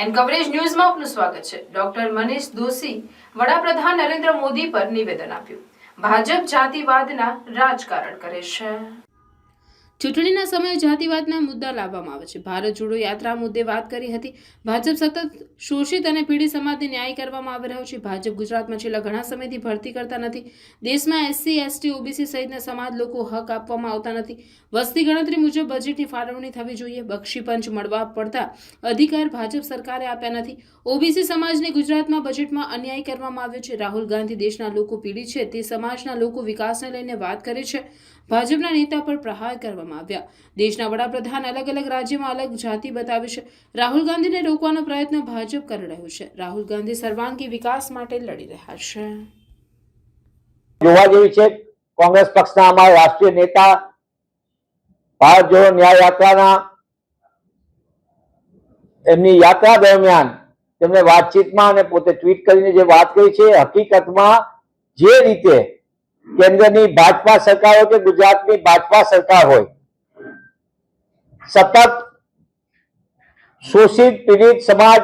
N coverage ન્યૂઝમાં આપનું સ્વાગત છે. ડોક્ટર મનીષ દોશી વડાપ્રધાન નરેન્દ્ર મોદી પર નિવેદન આપ્યું. ભાજપ જાતિવાદના રાજકારણ કરે છે. ચૂંટણીના સમયે જાતિવાદના મુદ્દા લાવવામાં આવે છે. ભારત જોડો યાત્રા મુદ્દે વાત કરી હતી. ભાજપ સતત શોષિત અને પીડિત સમાજને ન્યાય કરવામાં આવી રહ્યો છે. ભાજપ ગુજરાતમાં છેલ્લા ઘણા સમયથી ભરતી કરતા નથી. દેશમાં એસસી, એસટી, ઓબીસી સહિતના સમાજ લોકો હક આપવામાં આવતા નથી. વસ્તી ગણતરી મુજબ બજેટની ફાળવણી થવી જોઈએ. બક્ષીપંચ મળવા પડતા અધિકાર ભાજપ સરકારે આપ્યા નથી. ઓબીસી સમાજને ગુજરાતમાં બજેટમાં અન્યાય કરવામાં આવ્યો છે. રાહુલ ગાંધી દેશના લોકો પીડિત છે. તે સમાજના લોકો વિકાસને લઈને વાત કરે છે. ભાજપના નેતા પર પ્રહાર કરવામાં આવ્યા. દેશના વડાપ્રધાન અલગ અલગ રાજ્યમાં અલગ જાતિ બતાવે છે. રાહુલ ગાંધીને રોકવાનો પ્રયત્ન ભાજપ કરી રહ્યું છે. રાહુલ ગાંધી સર્વાંગી વિકાસ માટે લડી રહ્યા છે. જોવા જેવી છે, કોંગ્રેસ પક્ષના અમારા રાષ્ટ્રીય નેતા, ભારત જોડો ન્યાય યાત્રાના, એમની યાત્રા દરમિયાન તેમણે વાતચીતમાં અને પોતે ટ્વીટ કરીને જે વાત કરી છે, હકીકતમાં જે રીતે કેન્દ્રની ભાજપા સરકાર હોય કે ગુજરાતની ભાજપા સરકાર હોય. સતત શોષિત, પીડિત સમાજ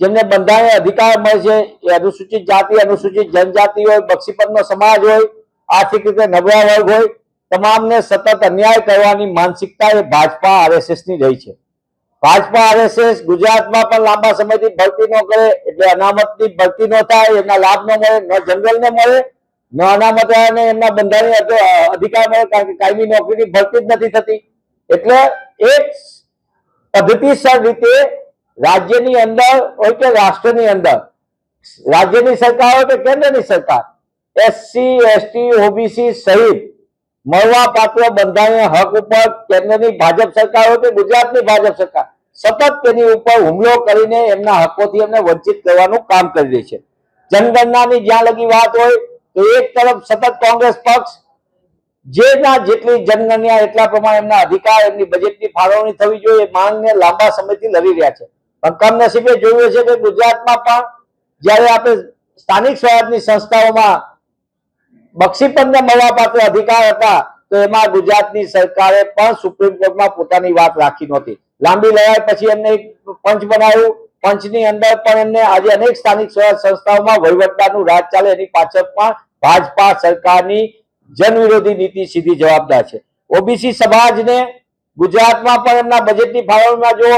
જેમને બંધારણીય અધિકાર મળે છે, એ અનુસૂચિત જાતિ, અનુસૂચિત જનજાતિ હોય બક્ષીપતનો સમાજ હોય, આર્થિક રીતે નબળા વર્ગ હોય, તમામને સતત અન્યાય કરવાની માનસિકતા એ ભાજપા આરએસએસની રહી છે. ભાજપા આરએસએસ ગુજરાતમાં પણ લાંબા સમયથી ભરતી ન કરે, એટલે અનામતની ભરતી ન થાય એના લાભ ન મળે, ન જનરલ ને મળે ન અનામત અને એમના કારણ કે કાયમી નોકરીની ભરતી જ નથી થતી. એટલે એક પદ્ધતિસર રીતે રાજ્યની અંદર હોય કે રાષ્ટ્રની અંદર, રાજ્યની સરકાર હોય કે કેન્દ્રની સરકાર એસસી એસટી ઓબીસી સહિત મળવા પાત્ર બંધારણીય હક ઉપર કેન્દ્રની ભાજપ સરકાર હોય કે ગુજરાતની ભાજપ સરકાર, સતત તેની ઉપર હુમલો કરીને એમના હકોથી એમને વંચિત કરવાનું કામ કરી રહી છે. જનગણનાની જ્યાં લગી વાત હોય તો એક તરફ સતત કોંગ્રેસ પક્ષ, જેના જેટલી જનગણ્યા એટલા પ્રમાણે એમના અધિકાર, એમની બજેટની ફાળવણી થવી જોઈએ, એ માંગને લાંબા સમયથી લડી રહ્યા છે. પણ કમનસીબે જોયું છે કે ગુજરાતમાં પણ જ્યારે આપણે સ્થાનિક સ્વરાજની સંસ્થાઓમાં બક્ષીપતને મળવાપાત્ર અધિકાર હતા, તો એમાં ગુજરાતની સરકારે પણ સુપ્રીમ કોર્ટમાં પોતાની વાત રાખી નહોતી. લાંબી લડાઈ પછી એમને પંચ બનાવ્યું. પંચની અંદર પણ એમને આજે અનેક સ્થાનિક સ્વરાજ સંસ્થાઓમાં વહીવટદારનું રાજ ચાલે એની પાછળ પણ ભાજપા સરકારની જનવિરોધી નીતિ સીધી જવાબદાર છે. ઓબીસી સમાજને ગુજરાતમાં પણ એમના બજેટની ફાળવણીમાં જો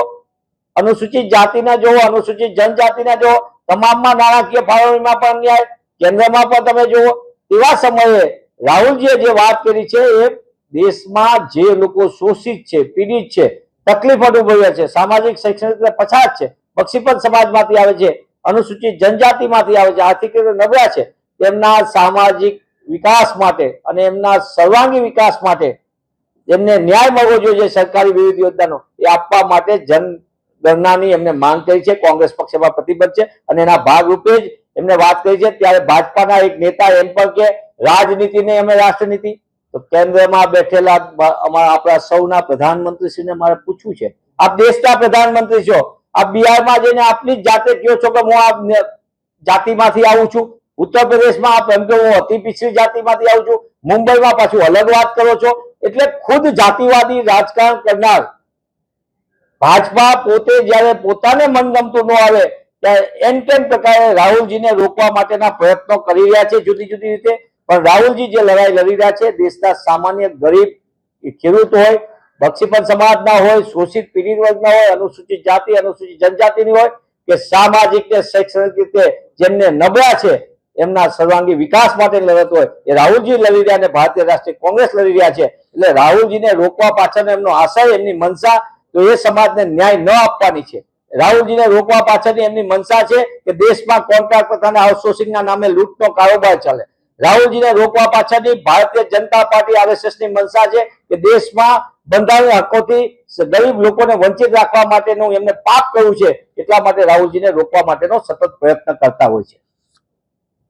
અનુસૂચિત જાતિના જો અનુસૂચિત જનજાતિના જો તમામમાં નાણાકીય ફાળવણીમાં પણ અન્યાય, કેન્દ્રમાં પણ તમે જુઓ, એવા સમયે રાહુલજીએ જે વાત કરી છે એ દેશમાં જે લોકો શોષિત છે, પીડિત છે, તકલીફ અનુભવી છે, સામાજિક શૈક્ષણિક પછાત છે બક્ષીપત સમાજમાંથી આવે છે, અનુસૂચિત જનજાતિમાંથી આવે છે, આર્થિક રીતે નબળા છે તેમના સામાજિક વિકાસ માટે અને એમના સર્વાંગી વિકાસ માટે એમને ન્યાય મળવો જોઈએ સરકારી વિવિધ યોજનાનો, એ આપવા માટે જન ગણનાની એમને માંગ કરી છે. કોંગ્રેસ પક્ષ એમાં પ્રતિબદ્ધ છે અને એના ભાગરૂપે જ એમને વાત કરી છે. ત્યારે ભાજપાના એક નેતા એમ પણ કે, રાજનીતિ ને અમે રાષ્ટ્રનીતિ. તો કેન્દ્રમાં બેઠેલા અમારા, આપણા સૌના પ્રધાનમંત્રીશ્રીને મારે પૂછવું છે. આપ દેશના પ્રધાનમંત્રી છો. આપ બિહારમાં જઈને આપની જ જાતે કહો છો કે હું આ જાતિમાંથી આવું છું. ઉત્તર પ્રદેશમાં આપ એમ કે હું અતિ પિછડી જાતિમાંથી આવું છું, મુંબઈમાં પાછું અલગ વાત કરો છો, એટલે ખુદ જાતિવાદી રાજકારણ કરનાર ભાજપા પોતે જ્યારે પોતાને મનગમતું ન આવે, ત્યારે એમ કેમ પ્રકારે રાહુલજીને રોકવા માટેના પ્રયત્નો કરી રહ્યા છે જુદી જુદી રીતે? પણ રાહુલજી જે લડાઈ લડી રહ્યા છે, દેશના સામાન્ય ગરીબ ખેડૂત હોય બક્ષીપન સમાજના હોય, શોષિત પીડિત વર્ગના હોય, અનુસૂચિત જાતિ, અનુસૂચિત જનજાતિની હોય, કે સામાજિક કે શૈક્ષણિક રીતે જેમને નબળા છે એમના સર્વાંગી વિકાસ માટે લડત હોય એ રાહુલજી લડી રહ્યા અને ભારતીય રાષ્ટ્રીય કોંગ્રેસ લડી રહ્યા છે. એટલે રાહુલજીને રોકવા પાછળનો એમનો આશય, એમની મનસા તો એ સમાજને ન્યાય ન આપવાની છે. રાહુલજીને રોકવા પાછળની એમની મનસા છે કે દેશમાં કોન્ટ્રાક્ટ પ્રથાના આઉટસોર્સિંગના નામે લૂંટનો કારોબાર ચાલે. રાહુલજીને રોકવા પાછળની ભારતીય જનતા પાર્ટી આરએસએસની મનસા છે કે દેશમાં બંધારણ હકોથી ગરીબ લોકોને વંચિત રાખવા માટેનું એમને પાપ કર્યું છે, એટલા માટે રાહુલજીને રોકવા માટેનો સતત પ્રયત્ન કરતા હોય છે.